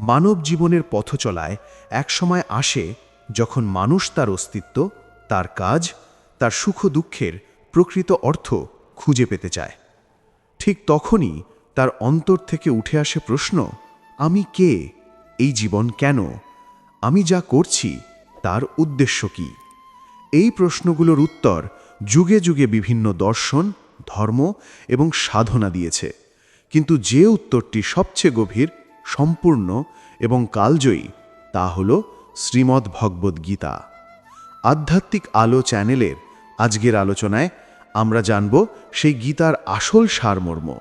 মানব জীবনের পথচলায় একসময় আসে যখন মানুষ তার অস্তিত্ব, তার কাজ, তার সুখ দুঃখের প্রকৃত অর্থ খুঁজে পেতে চায়। ঠিক তখনই তার অন্তর থেকে উঠে আসে প্রশ্ন, আমি কে? এই জীবন কেন? আমি যা করছি, তার উদ্দেশ্য কি? এই প্রশ্নগুলোর উত্তর যুগে যুগে বিভিন্ন দর্শন, ধর্ম এবং সাধনা দিয়েছে। কিন্তু যে উত্তরটি সবচেয়ে গভীর সম্পূর্ণ এবং কালজয়ী, তা হল শ্রীমদ্ ভগবদ্ গীতা। আধ্যাত্মিক আলো চ্যানেলের আজকের আলোচনায় আমরা জানব সেই গীতার আসল সারমর্ম,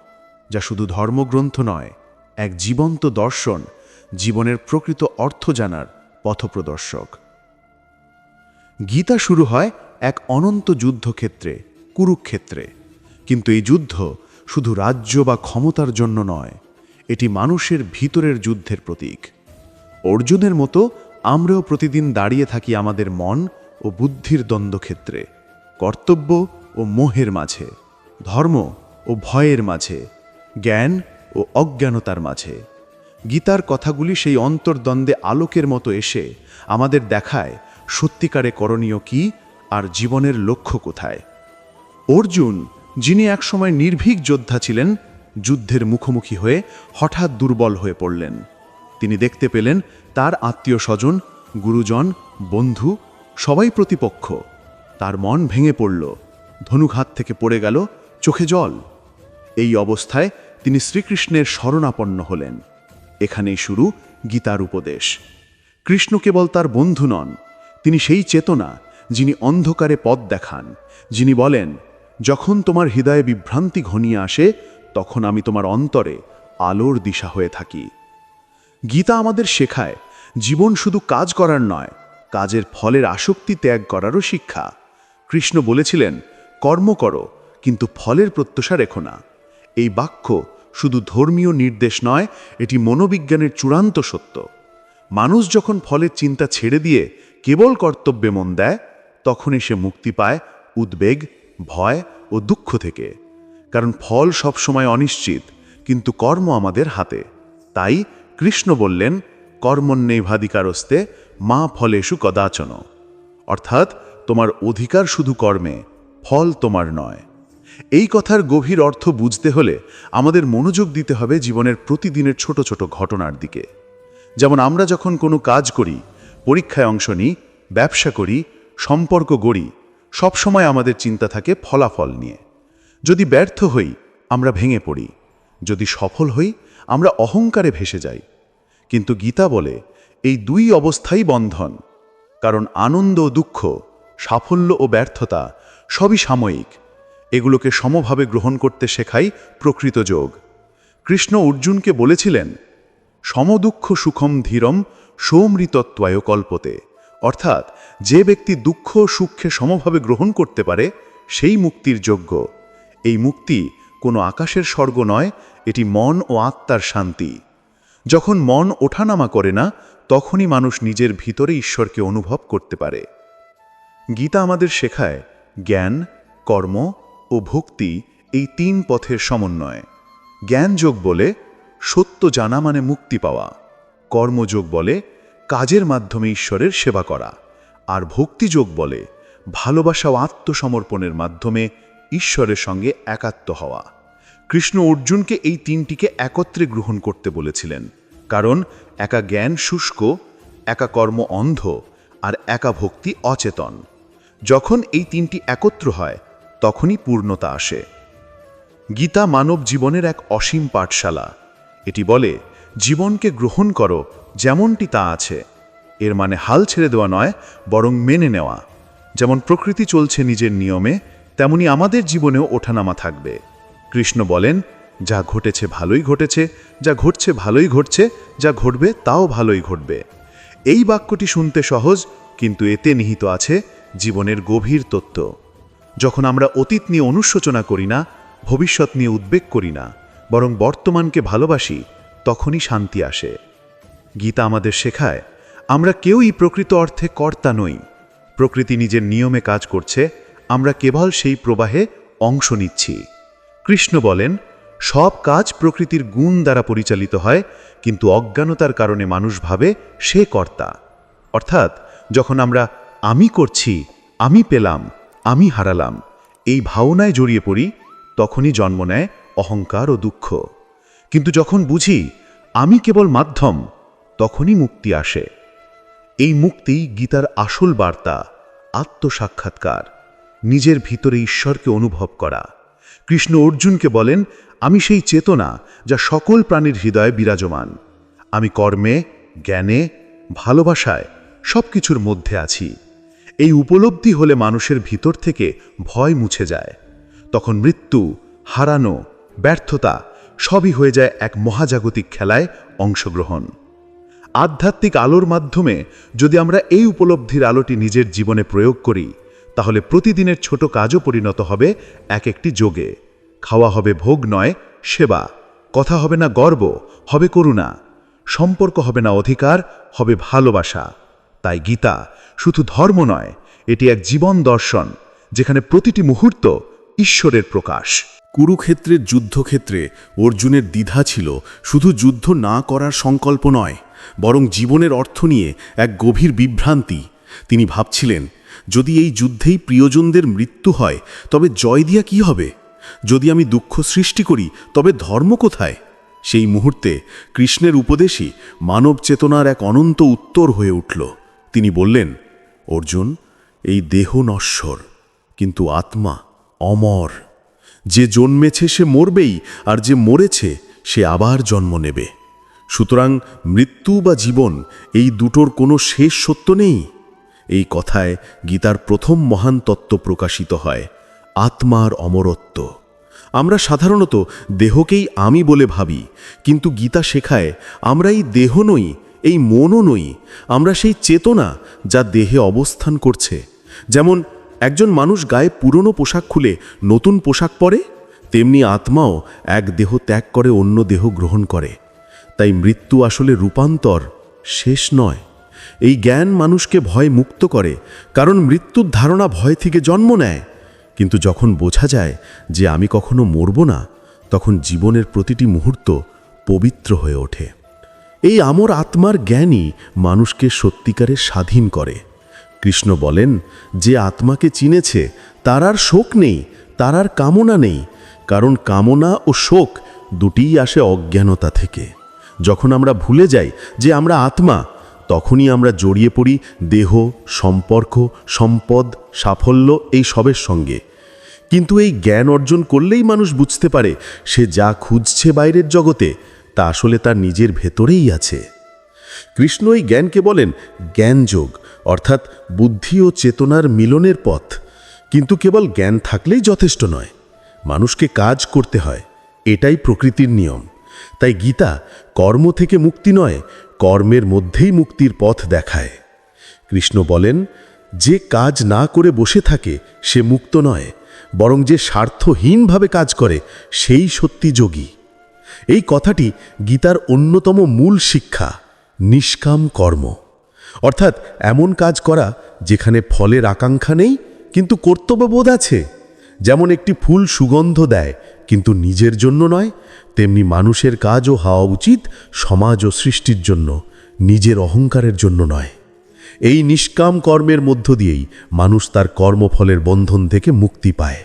যা শুধু ধর্মগ্রন্থ নয়, এক জীবন্ত দর্শন, জীবনের প্রকৃত অর্থ জানার পথপ্রদর্শক। গীতা শুরু হয় এক অনন্ত যুদ্ধক্ষেত্রে, কুরুক্ষেত্রে। কিন্তু এই যুদ্ধ শুধু রাজ্য বা ক্ষমতার জন্য নয় এটি মানুষের ভিতরের যুদ্ধের প্রতীক। অর্জুনের মতো আমরাও প্রতিদিন দাঁড়িয়ে থাকি আমাদের মন ও বুদ্ধির দ্বন্দ্বক্ষেত্রে, কর্তব্য ও মোহের মাঝে, ধর্ম ও ভয়ের মাঝে, জ্ঞান ও অজ্ঞানতার মাঝে। গীতার কথাগুলি সেই অন্তর্দ্বন্দ্বে আলোকের মতো এসে আমাদের দেখায় সত্যিকারে করণীয় কি আর জীবনের লক্ষ্য কোথায়। অর্জুন, যিনি একসময় নির্ভীক যোদ্ধা ছিলেন যুদ্ধের মুখোমুখি হয়ে হঠাৎ দুর্বল হয়ে পড়লেন। তিনি দেখতে পেলেন তার আত্মীয় স্বজন, গুরুজন, বন্ধু, সবাই প্রতিপক্ষ। তার মন ভেঙে পড়ল। ধনুক হাত থেকে পড়ে গেল চোখে জল। এই অবস্থায় তিনি শ্রীকৃষ্ণের শরণাপন্ন হলেন। এখানেই শুরু গীতার উপদেশ। কৃষ্ণ কেবল তার বন্ধু নন, তিনি সেই চেতনা যিনি অন্ধকারে পথ দেখান, যিনি বলেন, যখন তোমার হৃদয়ে বিভ্রান্তি ঘনিয়ে আসে তখন আমি তোমার অন্তরে আলোর দিশা হয়ে থাকি। গীতা আমাদের শেখায়, জীবন শুধু কাজ করার নয়, কাজের ফলের আসক্তি ত্যাগ করারও শিক্ষা। কৃষ্ণ বলেছিলেন, কর্ম করো, কিন্তু ফলের প্রত্যাশা রেখো না। এই বাক্য শুধু ধর্মীয় নির্দেশ নয়, এটি মনোবিজ্ঞানের চূড়ান্ত সত্য। মানুষ যখন ফলের চিন্তা ছেড়ে দিয়ে কেবল কর্তব্যে মন দেয়, তখনই সে মুক্তি পায় উদ্বেগ, ভয় ও দুঃখ থেকে। কারণ ফল সবসময় অনিশ্চিত, কিন্তু কর্ম আমাদের হাতে। তাই কৃষ্ণ বললেন কর্মণ্যেভাধিকারস্তে মা ফলেষু কদাচন। অর্থাৎ তোমার অধিকার শুধু কর্মে, ফল তোমার নয়। এই কথার গভীর অর্থ বুঝতে হলে আমাদের মনোযোগ দিতে হবে জীবনের প্রতিদিনের ছোট ছোট ঘটনার দিকে। যেমন আমরা যখন কোনো কাজ করি, পরীক্ষায় অংশ নিই, ব্যবসা করি, সম্পর্ক গড়ি, সবসময় আমাদের চিন্তা থাকে ফলাফল নিয়ে। যদি ব্যর্থ হই, আমরা ভেঙে পড়ি। যদি সফল হই, আমরা অহংকারে ভেসে যাই। কিন্তু গীতা বলে, এই দুই অবস্থাই বন্ধন। কারণ আনন্দ ও দুঃখ, সাফল্য ও ব্যর্থতা সবই সাময়িক। এগুলোকে সমভাবে গ্রহণ করতে শেখাই প্রকৃত যোগ। কৃষ্ণ অর্জুনকে বলেছিলেন, সমদুঃখ সুখম ধীরম সৌমৃতত্বায় কল্পতে। অর্থাৎ, যে ব্যক্তি দুঃখ ও সুখকে সমভাবে গ্রহণ করতে পারে, সেই মুক্তির যোগ্য। এই মুক্তি কোনো আকাশের স্বর্গ নয়, এটি মন ও আত্মার শান্তি। যখন মন ওঠানামা করে না, তখনই মানুষ নিজের ভিতরে ঈশ্বরকে অনুভব করতে পারে। গীতা আমাদের শেখায়, জ্ঞান, কর্ম ও ভক্তি এই তিন পথের সমন্বয়। জ্ঞানযোগ বলে সত্য জানা মানে মুক্তি পাওয়া। কর্মযোগ বলে কাজের মাধ্যমে ঈশ্বরের সেবা করা। আর ভক্তিযোগ বলে ভালোবাসা ও আত্মসমর্পণের মাধ্যমে ঈশ্বরের সঙ্গে একাত্ম হওয়া। কৃষ্ণ অর্জুনকে এই তিনটিকে একত্রে গ্রহণ করতে বলেছিলেন। কারণ একা জ্ঞান শুষ্ক, একা কর্ম অন্ধ আর একা ভক্তি অচেতন। যখন এই তিনটি একত্র হয়, তখনই পূর্ণতা আসে। গীতা মানব জীবনের এক অসীম পাঠশালা। এটি বলে, জীবনকে গ্রহণ করো যেমনটি তা আছে। এর মানে হাল ছেড়ে দেওয়া নয়, বরং মেনে নেওয়া। যেমন প্রকৃতি চলছে নিজের নিয়মে তেমনি আমাদের জীবনেও ওঠানামা থাকবে। কৃষ্ণ বলেন, যা ঘটেছে ভালোই ঘটেছে, যা ঘটছে ভালোই ঘটছে, যা ঘটবে তাও ভালোই ঘটবে। এই বাক্যটি শুনতে সহজ, কিন্তু এতে নিহিত আছে জীবনের গভীর তত্ত্ব। যখন আমরা অতীত নিয়ে অনুশোচনা করি না, ভবিষ্যৎ নিয়ে উদ্বেগ করি না, বরং বর্তমানকে ভালোবাসি, তখনই শান্তি আসে। গীতা আমাদের শেখায়, আমরা কেউই প্রকৃত অর্থে কর্তা নই। প্রকৃতি নিজের নিয়মে কাজ করছে আমরা কেবল সেই প্রবাহে অংশ নিচ্ছি। কৃষ্ণ বলেন, সব কাজ প্রকৃতির গুণ দ্বারা পরিচালিত হয়, কিন্তু অজ্ঞানতার কারণে মানুষ ভাবে সে কর্তা। অর্থাৎ, যখন আমরা আমি করছি, আমি পেলাম, আমি হারালাম, এই ভাবনায় জড়িয়ে পড়ি, তখনই জন্ম নেয় অহংকার ও দুঃখ। কিন্তু যখন বুঝি, আমি কেবল মাধ্যম, তখনই মুক্তি আসে। এই মুক্তি গীতার আসল বার্তা, আত্মসাক্ষাৎকার। নিজের ভিতরে ঈশ্বরকে অনুভব করা। কৃষ্ণ অর্জুনকে বলেন, আমি সেই চেতনা যা সকল প্রাণীর হৃদয়ে বিরাজমান। আমি কর্মে, জ্ঞানে, ভালোবাসায় সব কিছুর মধ্যে আছি। এই উপলব্ধি হলে মানুষের ভিতর থেকে ভয় মুছে যায়। তখন মৃত্যু, হারানো, ব্যর্থতা সবই হয়ে যায় এক মহাজাগতিক খেলায় অংশগ্রহণ। আধ্যাত্মিক আলোর মাধ্যমে যদি আমরা এই উপলব্ধির আলোটি নিজের জীবনে প্রয়োগ করি তাহলে প্রতিদিনের ছোট কাজও পরিণত হবে এক একটি যোগে। খাওয়া হবে ভোগ নয়, সেবা। কথা হবে না গর্ব, হবে করুণা। সম্পর্ক হবে না অধিকার, হবে ভালোবাসা। তাই গীতা শুধু ধর্ম নয়, এটি এক জীবন দর্শন, যেখানে প্রতিটি মুহূর্ত ঈশ্বরের প্রকাশ। কুরুক্ষেত্রের যুদ্ধক্ষেত্রে অর্জুনের দ্বিধা ছিল, শুধু যুদ্ধ না করার সংকল্প নয়, বরং জীবনের অর্থ নিয়ে এক গভীর বিভ্রান্তি। তিনি ভাবছিলেন যদি এই যুদ্ধেই প্রিয়জনদের মৃত্যু হয়, তবে জয় দিয়া কি হবে? যদি আমি দুঃখ সৃষ্টি করি, তবে ধর্ম কোথায়? সেই মুহূর্তে কৃষ্ণের উপদেশই মানব চেতনার এক অনন্ত উত্তর হয়ে উঠল। তিনি বললেন, অর্জুন, এই দেহ নশ্বর, কিন্তু আত্মা অমর। যে জন্মেছে সে মরবেই, আর যে মরেছে সে আবার জন্ম নেবে। সুতরাং মৃত্যু বা জীবন এই দুটোর কোনো শেষ সত্য নেই? এই কথায় গীতার প্রথম মহান তত্ত্ব প্রকাশিত হয়, আত্মার অমরত্ব। আমরা সাধারণত দেহকেই আমি বলে ভাবি, কিন্তু গীতা শেখায় আমরা এই দেহ নই, এই মনও নই, আমরা সেই চেতনা যা দেহে অবস্থান করছে। যেমন একজন মানুষ গায়ে পুরনো পোশাক খুলে নতুন পোশাক পরে, তেমনি আত্মাও এক দেহ ত্যাগ করে অন্য দেহ গ্রহণ করে। তাই মৃত্যু আসলে রূপান্তর, শেষ নয়। এই জ্ঞান মানুষকে ভয় মুক্ত করে, কারণ মৃত্যুর ধারণা ভয় থেকে জন্ম নেয়। কিন্তু যখন বোঝা যায় যে আমি কখনো মরব না, তখন জীবনের প্রতিটি মুহূর্ত পবিত্র হয়ে ওঠে। এই আমর আত্মার জ্ঞানই মানুষকে সত্যিকারে স্বাধীন করে। কৃষ্ণ বলেন, যে আত্মাকে চিনেছে, তার আর শোক নেই, তার আর কামনা নেই, কারণ কামনা ও শোক দুটিই আসে অজ্ঞানতা থেকে। যখন আমরা ভুলে যাই যে আমরা আত্মা তখনই আমরা জড়িয়ে পড়ি দেহ, সম্পর্ক, সম্পদ, সাফল্য এই সবের সঙ্গে। কিন্তু এই জ্ঞান অর্জন করলেই মানুষ বুঝতে পারে সে যা খুঁজছে বাইরের জগতে, তা আসলে তার নিজের ভেতরেই আছে। কৃষ্ণ এই জ্ঞানকে বলেন জ্ঞানযোগ, অর্থাৎ বুদ্ধি ও চেতনার মিলনের পথ। কিন্তু কেবল জ্ঞান থাকলেই যথেষ্ট নয়, মানুষকে কাজ করতে হয়, এটাই প্রকৃতির নিয়ম। তাই গীতা কর্ম থেকে মুক্তি নয় কর্মের মধ্যেই মুক্তির পথ দেখায়। কৃষ্ণ বলেন, যে কাজ না করে বসে থাকে, সে মুক্ত নয়, বরং যে স্বার্থহীনভাবে কাজ করে, সেই সত্যি যোগী। এই কথাটি গীতার অন্যতম মূল শিক্ষা, নিষ্কাম কর্ম। অর্থাৎ এমন কাজ করা, যেখানে ফলের আকাঙ্ক্ষা নেই, কিন্তু কর্তব্যবোধ আছে। যেমন একটি ফুল সুগন্ধ দেয়, কিন্তু নিজের জন্য নয়, তেমনি মানুষের কাজও হওয়া উচিত সমাজ ও সৃষ্টির জন্য, নিজের অহংকারের জন্য নয়। এই নিষ্কাম কর্মের মধ্য দিয়েই মানুষ তার কর্মফলের বন্ধন থেকে মুক্তি পায়।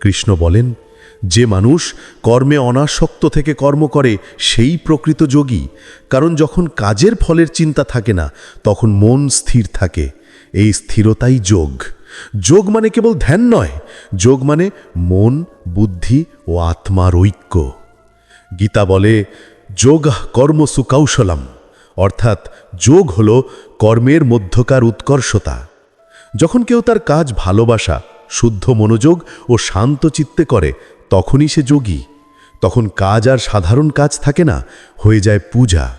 কৃষ্ণ বলেন, যে মানুষ কর্মে অনাসক্ত থেকে কর্ম করে, সেই প্রকৃত যোগী, কারণ যখন কাজের ফলের চিন্তা থাকে না, তখন মন স্থির থাকে। এই স্থিরতাই যোগ। যোগ মানে কেবল ধ্যান নয়, যোগ মানে মন, বুদ্ধি ও আত্মার ঐক্য। গীতা বলে, যোগ কর্ম সুকৌশলম অর্থাৎ যোগ হল কর্মের মধ্যকার উৎকর্ষতা। যখন কেউ তার কাজ ভালোবাসা, শুদ্ধ মনোযোগ ও শান্ত চিত্তে করে, তখনই সে যোগী। তখন কাজ আর সাধারণ কাজ থাকে না, হয়ে যায় পূজা।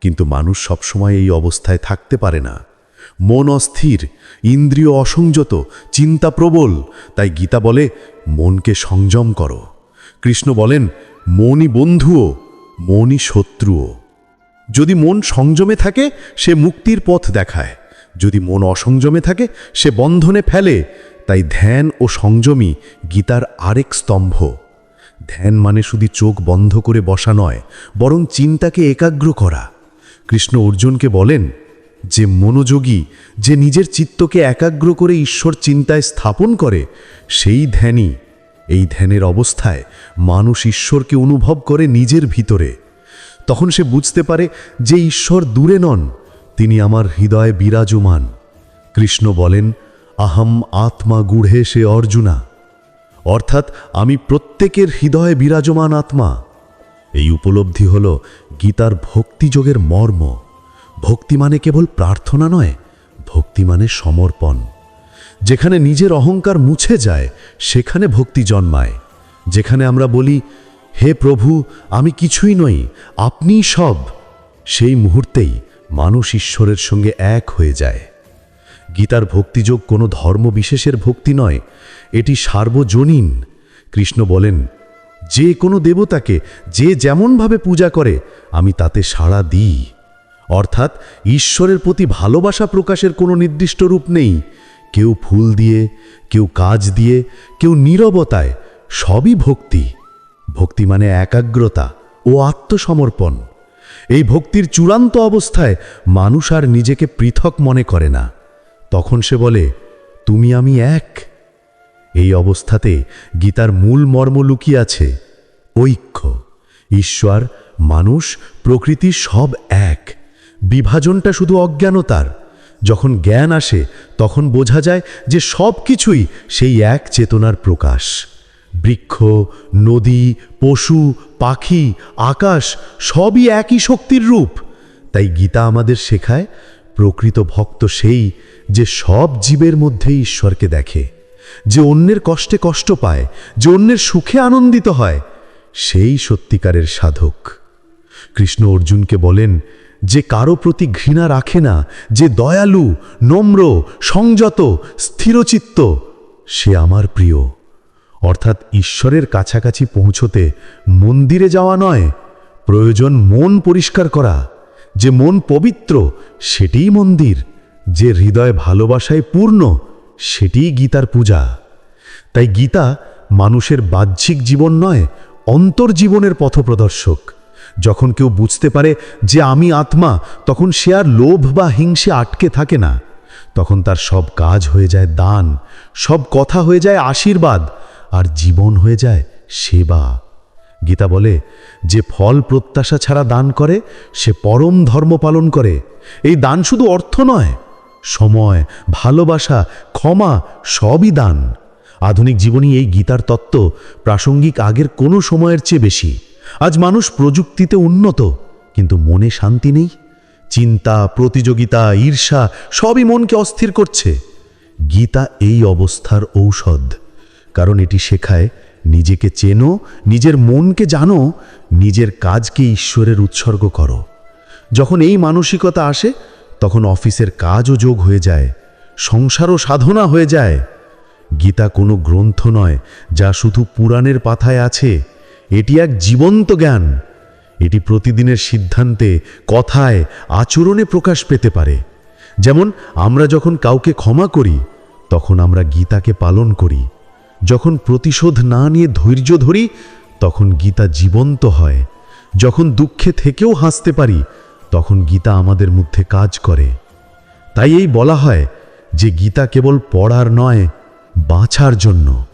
কিন্তু মানুষ সবসময় এই অবস্থায় থাকতে পারে না। মন অস্থির, ইন্দ্রিয় অসংযত, চিন্তা প্রবল। তাই গীতা বলে, মনকে সংযম করো। কৃষ্ণ বলেন, মনই বন্ধুও, মনই শত্রুও। যদি মন সংযমে থাকে, সে মুক্তির পথ দেখায়। যদি মন অসংযমে থাকে, সে বন্ধনে ফেলে। তাই ধ্যান ও সংযমী গীতার আরেক স্তম্ভ। ধ্যান মানে শুধু চোখ বন্ধ করে বসা নয়, বরং চিন্তাকে একাগ্র করা। কৃষ্ণ অর্জুনকে বলেন যে মনোযোগী, যে নিজের চিত্তকে একাগ্র করে ঈশ্বর চিন্তায় স্থাপন করে, সেই ধ্যানই এই ধ্যানের অবস্থায় মানুষ ঈশ্বরকে অনুভব করে নিজের ভিতরে। তখন সে বুঝতে পারে যে ঈশ্বর দূরে নন, তিনি আমার হৃদয়ে বিরাজমান। কৃষ্ণ বলেন, আহম আত্মা গুঢ়ে সে অর্জুনা। অর্থাৎ আমি প্রত্যেকের হৃদয়ে বিরাজমান আত্মা। এই উপলব্ধি হল গীতার ভক্তিযোগের মর্ম। ভক্তি মানে কেবল প্রার্থনা নয়, ভক্তি মানে সমর্পণ। যেখানে নিজের অহংকার মুছে যায়, সেখানে ভক্তি জন্মায়। যেখানে আমরা বলি, হে প্রভু, আমি কিছুই নই, আপনিই সব। সেই মুহূর্তেই মানুষ ঈশ্বরের সঙ্গে এক হয়ে যায়। গীতার ভক্তিযোগ কোনো ধর্ম বিশেষের ভক্তি নয়, এটি সার্বজনীন। কৃষ্ণ বলেন, যে কোনো দেবতাকে, যে যেমনভাবে পূজা করে, আমি তাতে সাড়া দিই। অর্থাৎ ঈশ্বরের প্রতি ভালোবাসা প্রকাশের কোনো নির্দিষ্ট রূপ নেই। কেউ ফুল দিয়ে, কেউ কাজ দিয়ে, কেউ নীরবতায়, সবই ভক্তি। ভক্তি মানে একাগ্রতা ও আত্মসমর্পণ। এই ভক্তির চূড়ান্ত অবস্থায় মানুষ আর নিজেকে পৃথক মনে করে না। তখন সে বলে, তুমি আমি এক। এই অবস্থাতে গীতার মূল মর্ম লুকিয়ে আছে, ঐক্য। ঈশ্বর, মানুষ, প্রকৃতি সব এক। বিভাজনটা শুধু অজ্ঞানতার। যখন জ্ঞান আসে, তখন বোঝা যায় যে সব কিছুই সেই এক চেতনার প্রকাশ। বৃক্ষ, নদী, পশু, পাখি, আকাশ, সবই একই শক্তির রূপ। তাই গীতা আমাদের শেখায়, প্রকৃত ভক্ত সেই যে সব জীবের মধ্যে ঈশ্বরকে দেখে, যে অন্যের কষ্টে কষ্ট পায়, যে অন্যের সুখে আনন্দিত হয়, সেই সত্যিকারের সাধক। কৃষ্ণ অর্জুনকে বলেন যে কারও প্রতি ঘৃণা রাখে না, যে দয়ালু, নম্র, সংযত, স্থিরচিত্ত, সে আমার প্রিয়। অর্থাৎ ঈশ্বরের কাছাকাছি পৌঁছতে মন্দিরে যাওয়া নয়, প্রয়োজন মন পরিষ্কার করা। যে মন পবিত্র, সেটিই মন্দির। যে হৃদয় ভালোবাসায় পূর্ণ, সেটিই গীতার পূজা। তাই গীতা মানুষের বাহ্যিক জীবন নয়, অন্তর্জীবনের পথপ্রদর্শক। যখন কেউ বুঝতে পারে যে আমি আত্মা, তখন সে আর লোভ বা হিংসে আটকে থাকে না। তখন তার সব কাজ হয়ে যায় দান, সব কথা হয়ে যায় আশীর্বাদ, আর জীবন হয়ে যায় সেবা। গীতা বলে, যে ফল প্রত্যাশা ছাড়া দান করে, সে পরম ধর্ম পালন করে। এই দান শুধু অর্থ নয়, সময়, ভালোবাসা, ক্ষমা, সবই দান। আধুনিক জীবনী এই গীতার তত্ত্ব, প্রাসঙ্গিক আগের কোনো সময়ের চেয়ে বেশি। আজ মানুষ প্রযুক্তিতে উন্নত, কিন্তু মনে শান্তি নেই। চিন্তা, প্রতিযোগিতা, ঈর্ষা সবই মনকে অস্থির করছে। গীতা এই অবস্থার ঔষধ, কারণ এটি শেখায় নিজেকে চেনো, নিজের মনকে জানো, নিজের কাজকে ঈশ্বরের উৎসর্গ করো। যখন এই মানসিকতা আসে, তখন অফিসের কাজও যোগ হয়ে যায়, সংসারও সাধনা হয়ে যায়। গীতা কোনো গ্রন্থ নয়, যা শুধু পুরাণের পাথায় আছে। এটি এক জীবন্ত জ্ঞান। এটি প্রতিদিনের সিদ্ধান্তে, কথায়, আচরণে প্রকাশ পেতে পারে। যেমন, আমরা যখন কাউকে ক্ষমা করি, তখন আমরা গীতাকে পালন করি। যখন প্রতিশোধ না নিয়ে ধৈর্য ধরি, তখন গীতা জীবন্ত হয়। যখন দুঃখে থেকেও হাসতে পারি, তখন গীতা আমাদের মধ্যে কাজ করে। তাই এই বলা হয় যে গীতা কেবল পড়ার নয়, বাঁচার জন্য।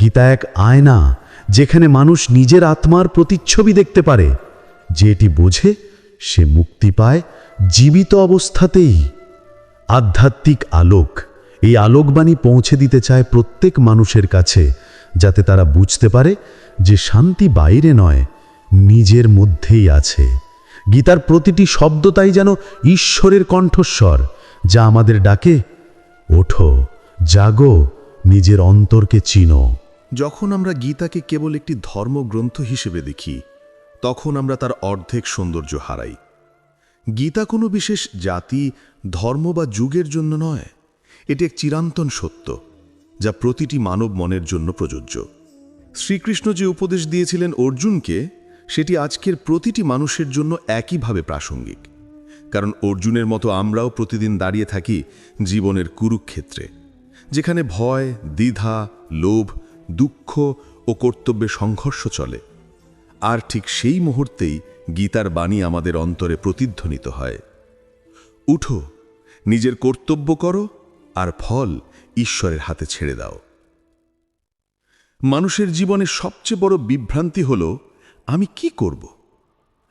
গীতা এক আয়না যেখানে মানুষ নিজের আত্মার প্রতিচ্ছবি দেখতে পারে, যে এটি বোঝে, সে মুক্তি পায় জীবিত অবস্থাতেই। আধ্যাত্মিক আলোক, এই আলোকবাণী পৌঁছে দিতে চায় প্রত্যেক মানুষের কাছে, যাতে তারা বুঝতে পারে যে শান্তি বাইরে নয়, নিজের মধ্যেই আছে। গীতার প্রতিটি শব্দ তাই যেন ঈশ্বরের কণ্ঠস্বর, যা আমাদের ডাকে, ওঠো, জাগো, নিজের অন্তরকে চিনো। যখন আমরা গীতাকে কেবল একটি ধর্মগ্রন্থ হিসেবে দেখি, তখন আমরা তার অর্ধেক সৌন্দর্য হারাই। গীতা কোনো বিশেষ জাতি, ধর্ম বা যুগের জন্য নয়। এটি এক চিরান্তন সত্য, যা প্রতিটি মানব মনের জন্য প্রযোজ্য। শ্রীকৃষ্ণ যে উপদেশ দিয়েছিলেন অর্জুনকে, সেটি আজকের প্রতিটি মানুষের জন্য একইভাবে প্রাসঙ্গিক। কারণ অর্জুনের মতো আমরাও প্রতিদিন দাঁড়িয়ে থাকি জীবনের কুরুক্ষেত্রে, যেখানে ভয়, দ্বিধা, লোভ দুঃখ ও কর্তব্যে সংঘর্ষ চলে। আর ঠিক সেই মুহূর্তেই গীতার বাণী আমাদের অন্তরে প্রতিধ্বনিত হয়। উঠো, নিজের কর্তব্য করো আর ফল ঈশ্বরের হাতে ছেড়ে দাও। মানুষের জীবনে সবচেয়ে বড় বিভ্রান্তি হল, আমি কি করব?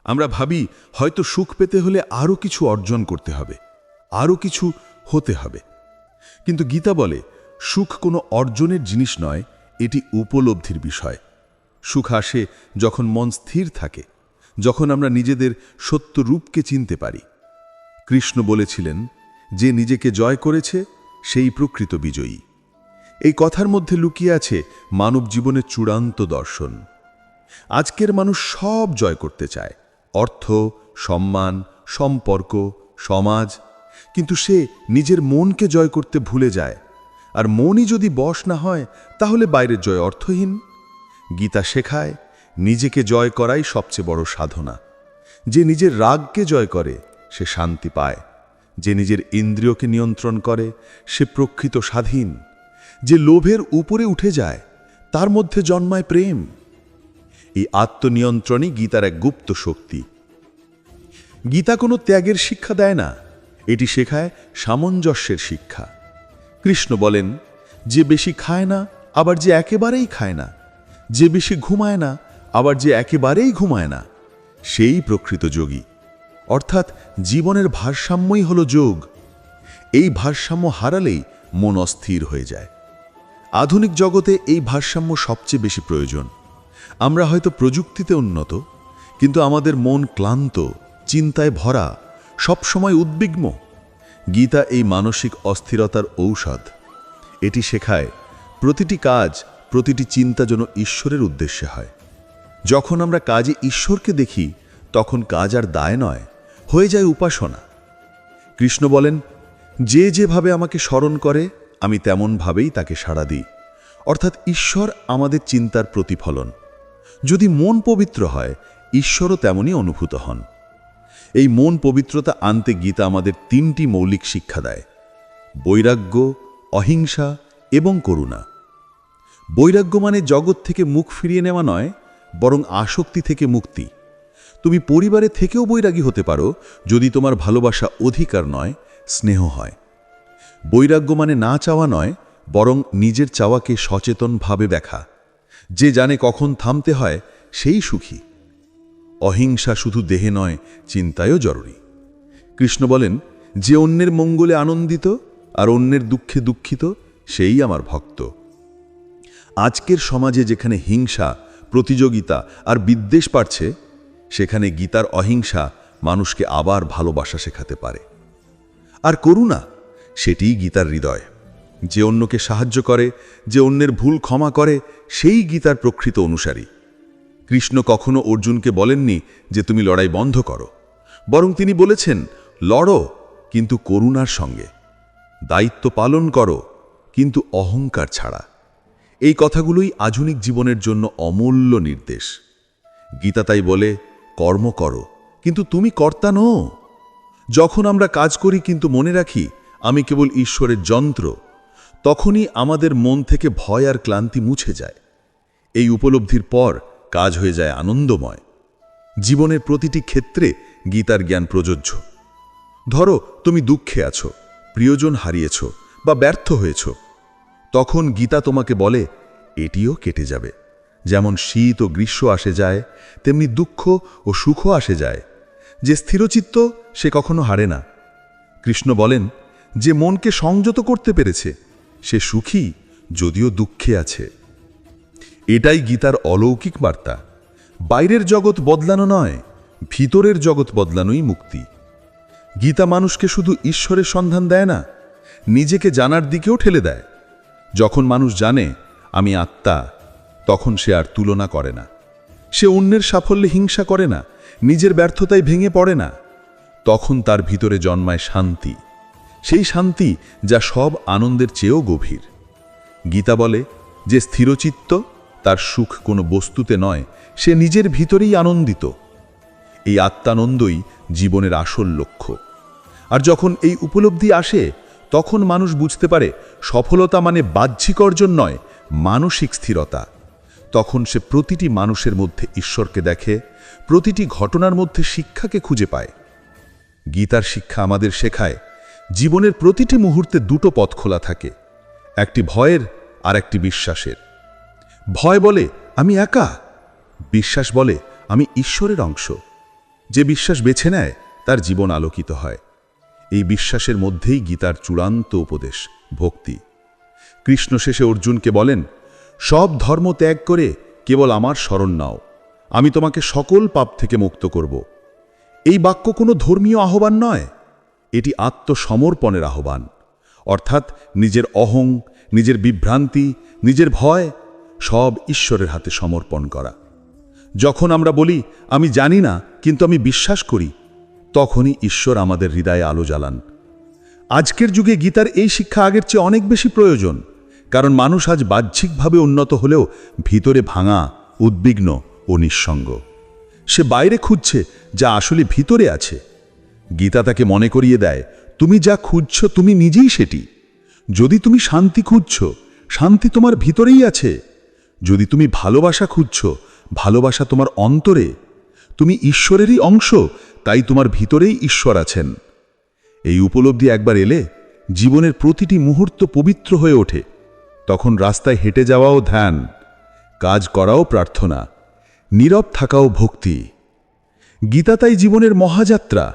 আমরা ভাবি, হয়তো সুখ পেতে হলে আরও কিছু অর্জন করতে হবে আরও কিছু হতে হবে। কিন্তু গীতা বলে, সুখ কোনো অর্জনের জিনিস নয় এটি উপলব্ধির বিষয়। সুখ আসে যখন মন স্থির থাকে, যখন আমরা নিজেদের সত্য রূপকে চিনতে পারি। কৃষ্ণ বলেছিলেন, যে নিজেকে জয় করেছে, সেই প্রকৃত বিজয়ী। এই কথার মধ্যে লুকিয়ে আছে মানব জীবনের চূড়ান্ত দর্শন। আজকের মানুষ সব জয় করতে চায়, অর্থ, সম্মান, সম্পর্ক, সমাজ। কিন্তু সে নিজের মনকে জয় করতে ভুলে যায়। আর মনই যদি বশ না হয়, তাহলে বাইরের জয় অর্থহীন। গীতা শেখায়, নিজেকে জয় করাই সবচেয়ে বড় সাধনা। যে নিজের রাগকে জয় করে, সে শান্তি পায়। যে নিজের ইন্দ্রিয়কে নিয়ন্ত্রণ করে, সে প্রকৃত স্বাধীন। যে লোভের উপরে উঠে যায়, তার মধ্যে জন্মায় প্রেম। এই আত্মনিয়ন্ত্রণই গীতার এক গুপ্ত শক্তি। গীতা কোনো ত্যাগের শিক্ষা দেয় না, এটি শেখায় সামঞ্জস্যের শিক্ষা। কৃষ্ণ বলেন, যে বেশি খায় না, আবার যে একেবারেই খায় না। যে বেশি ঘুমায় না, আবার যে একেবারেই ঘুমায় না। সেই প্রকৃত যোগী। অর্থাৎ জীবনের ভারসাম্যই হল যোগ। এই ভারসাম্য হারালেই মন অস্থির হয়ে যায়। আধুনিক জগতে এই ভারসাম্য সবচেয়ে বেশি প্রয়োজন। আমরা হয়তো প্রযুক্তিতে উন্নত, কিন্তু আমাদের মন ক্লান্ত, চিন্তায় ভরা, সবসময় উদ্বিগ্ন গীতা এই মানসিক অস্থিরতার ঔষধ। এটি শেখায়, প্রতিটি কাজ, প্রতিটি চিন্তা যেন ঈশ্বরের উদ্দেশ্যে হয়। যখন আমরা কাজে ঈশ্বরকে দেখি, তখন কাজ আর দায় নয়, হয়ে যায় উপাসনা। কৃষ্ণ বলেন, যে যেভাবে আমাকে স্মরণ করে, আমি তেমনভাবেই তাকে সাড়া দিই। অর্থাৎ ঈশ্বর আমাদের চিন্তার প্রতিফলন। যদি মন পবিত্র হয়, ঈশ্বরও তেমনই অনুভূত হন। এই মন পবিত্রতা আনতে গীতা আমাদের তিনটি মৌলিক শিক্ষা দেয়। বৈরাগ্য, অহিংসা এবং করুণা। বৈরাগ্য মানে জগৎ থেকে মুখ ফিরিয়ে নেওয়া নয়, বরং আসক্তি থেকে মুক্তি। তুমি পরিবারে থেকেও বৈরাগী হতে পারো, যদি তোমার ভালোবাসা অধিকার নয়, স্নেহ হয়। বৈরাগ্য মানে না চাওয়া নয়, বরং নিজের চাওয়াকে সচেতনভাবে দেখা। যে জানে কখন থামতে হয়, সেই সুখী। অহিংসা শুধু দেহে নয়, চিন্তায়ও জরুরি। কৃষ্ণ বলেন, যে অন্যের মঙ্গলে আনন্দিত আর অন্যের দুঃখে দুঃখিত, সেই আমার ভক্ত। আজকের সমাজে যেখানে হিংসা, প্রতিযোগিতা আর বিদ্বেষ পারছে সেখানে গীতার অহিংসা মানুষকে আবার ভালোবাসা শেখাতে পারে। আর করুণা, সেটিই গীতার হৃদয়। যে অন্যকে সাহায্য করে, যে অন্যের ভুল ক্ষমা করে, সেই গীতার প্রকৃত অনুসারী। কৃষ্ণ কখনো অর্জুনকে বলেননি যে তুমি লড়াই বন্ধ করো। বরং তিনি বলেছেন, লড়ো, কিন্তু করুণার সঙ্গে। দায়িত্ব পালন করো, কিন্তু অহংকার ছাড়া। এই কথাগুলোই আধুনিক জীবনের জন্য অমূল্য নির্দেশ। গীতা তাই বলে, কর্ম করো, কিন্তু তুমি কর্তা নও। যখন আমরা কাজ করি কিন্তু মনে রাখি, আমি কেবল ঈশ্বরের যন্ত্র, তখনই আমাদের মন থেকে ভয় আর ক্লান্তি মুছে যায়। এই উপলব্ধির পর কাজ হয়ে যায় আনন্দময়। জীবনের প্রতিটি ক্ষেত্রে গীতার জ্ঞান প্রযোজ্য। ধরো, তুমি দুঃখে আছো, প্রিয়জন হারিয়েছ বা ব্যর্থ হয়েছ। তখন গীতা তোমাকে বলে, এটিও কেটে যাবে। যেমন শীত ও গ্রীষ্ম আসে যায়, তেমনি দুঃখ ও সুখও আসে যায়। যে স্থিরচিত্ত, সে কখনো হারে না। কৃষ্ণ বলেন, যে মনকে সংযত করতে পেরেছে, সে সুখী যদিও দুঃখে আছে। এটাই গীতার অলৌকিক বার্তা। বাইরের জগৎ বদলানো নয়, ভিতরের জগৎ বদলানোই মুক্তি। গীতা মানুষকে শুধু ঈশ্বরের সন্ধান দেয় না, নিজেকে জানার দিকেও ঠেলে দেয়। যখন মানুষ জানে, আমি আত্মা তখন সে আর তুলনা করে না। সে অন্যের সাফল্যে হিংসা করে না, নিজের ব্যর্থতায় ভেঙে পড়ে না। তখন তার ভিতরে জন্মায় শান্তি। সেই শান্তি যা সব আনন্দের চেয়েও গভীর। গীতা বলে যে স্থিরচিত্ত তার সুখ কোনো বস্তুতে নয়, সে নিজের ভিতরেই আনন্দিত। এই আত্মানন্দই জীবনের আসল লক্ষ্য। আর যখন এই উপলব্ধি আসে, তখন মানুষ বুঝতে পারে সফলতা মানে বাহ্যিক অর্জন নয়, মানসিক স্থিরতা। তখন সে প্রতিটি মানুষের মধ্যে ঈশ্বরকে দেখে, প্রতিটি ঘটনার মধ্যে শিক্ষাকে খুঁজে পায়। গীতার শিক্ষা আমাদের শেখায়, জীবনের প্রতিটি মুহূর্তে দুটো পথ খোলা থাকে, একটি ভয়ের আর একটি বিশ্বাসের। ভয় বলে আমি একা? বিশ্বাস বলে আমি ঈশ্বরের অংশ। যে বিশ্বাস বেছে নেয়, তার জীবন আলোকিত হয়। এই বিশ্বাসের মধ্যেই গীতার চূড়ান্ত উপদেশ, ভক্তি। কৃষ্ণ শেষে অর্জুনকে বলেন, সব ধর্ম ত্যাগ করে কেবল আমার স্মরণ নাও। আমি তোমাকে সকল পাপ থেকে মুক্ত করব। এই বাক্য কোনো ধর্মীয় আহ্বান নয়। এটি আত্মসমর্পণের আহ্বান। অর্থাৎ নিজের অহং, নিজের বিভ্রান্তি, নিজের ভয় সব ঈশ্বরের হাতে সমর্পণ করা। যখন আমরা বলি, আমি জানি না, কিন্তু আমি বিশ্বাস করি, তখনই ঈশ্বর আমাদের হৃদয়ে আলো জ্বালান। আজকের যুগে গীতার এই শিক্ষা আগের চেয়ে অনেক বেশি প্রয়োজন, কারণ মানুষ আজ বাহ্যিকভাবে উন্নত হলেও ভিতরে ভাঙা, উদ্বিগ্ন ও নিঃসঙ্গ। সে বাইরে খুঁজছে যা আসলে ভিতরে আছে। গীতা তাকে মনে করিয়ে দেয়, তুমি যা খুঁজছ, তুমি নিজেই সেটি। যদি তুমি শান্তি খুঁজছ, শান্তি তোমার ভিতরেই আছে। যদি তুমি ভালোবাসা খুঁজছ, ভালোবাসা তোমার অন্তরে, তুমি ঈশ্বরেরই অংশ, তাই তোমার ভিতরেই ঈশ্বর আছেন। এই উপলব্ধি একবার এলে জীবনের প্রতিটি মুহূর্ত পবিত্র হয়ে ওঠে। তখন রাস্তায় হেঁটে যাওয়াও ধ্যান, কাজ করাও প্রার্থনা, নীরব থাকাও ভক্তি। গীতা তাই জীবনের মহাযাত্রা।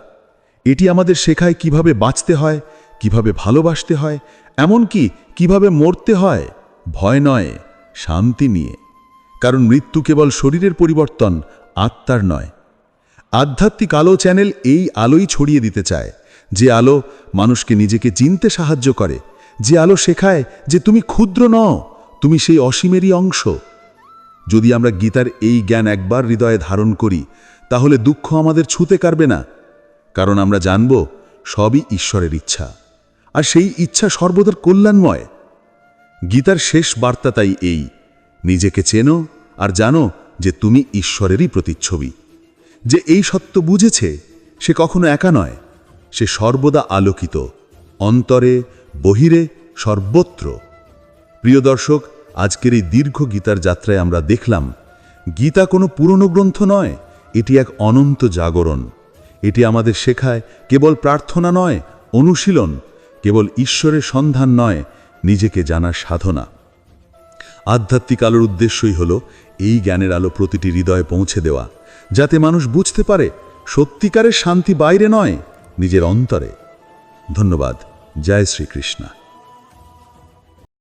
এটি আমাদের শেখায় কীভাবে বাঁচতে হয়, কীভাবে ভালোবাসতে হয়, এমনকি কীভাবে মরতে হয়, ভয় নয়। শান্তি নিয়ে, কারণ মৃত্যু কেবল শরীরের পরিবর্তন, আত্মার নয়। আধ্যাত্মিক আলো চ্যানেল এই আলোই ছড়িয়ে দিতে চায়, যে আলো মানুষকে নিজেকে চিনতে সাহায্য করে, যে আলো শেখায় যে তুমি ক্ষুদ্র নও, তুমি সেই অসীমেরই অংশ। যদি আমরা গীতার এই জ্ঞান একবার হৃদয়ে ধারণ করি, তাহলে দুঃখ আমাদের ছুতে কারবে না, কারণ আমরা জানব সবই ঈশ্বরের ইচ্ছা। আর সেই ইচ্ছা সর্বদার কল্যাণময়। গীতার শেষ বার্তা তাই এই। নিজেকে চেনো আর জানো যে তুমি ঈশ্বরেরই প্রতিচ্ছবি। যে এই সত্য বুঝেছে, সে কখনো একা নয়। সে সর্বদা আলোকিত, অন্তরে, বহিরে, সর্বত্র। প্রিয় দর্শক, আজকের এই দীর্ঘ গীতার যাত্রায় আমরা দেখলাম, গীতা কোনো পুরনো গ্রন্থ নয়, এটি এক অনন্ত জাগরণ। এটি আমাদের শেখায় কেবল প্রার্থনা নয়, অনুশীলন, কেবল ঈশ্বরের সন্ধান নয় নিজেকে জানার সাধনা। আধ্যাত্মিক আলোর উদ্দেশ্যই হল এই জ্ঞানের আলো প্রতিটি হৃদয়ে পৌঁছে দেওয়া, যাতে মানুষ বুঝতে পারে সত্যিকারের শান্তি বাইরে নয়, নিজের অন্তরে। ধন্যবাদ। জয় শ্রীকৃষ্ণ।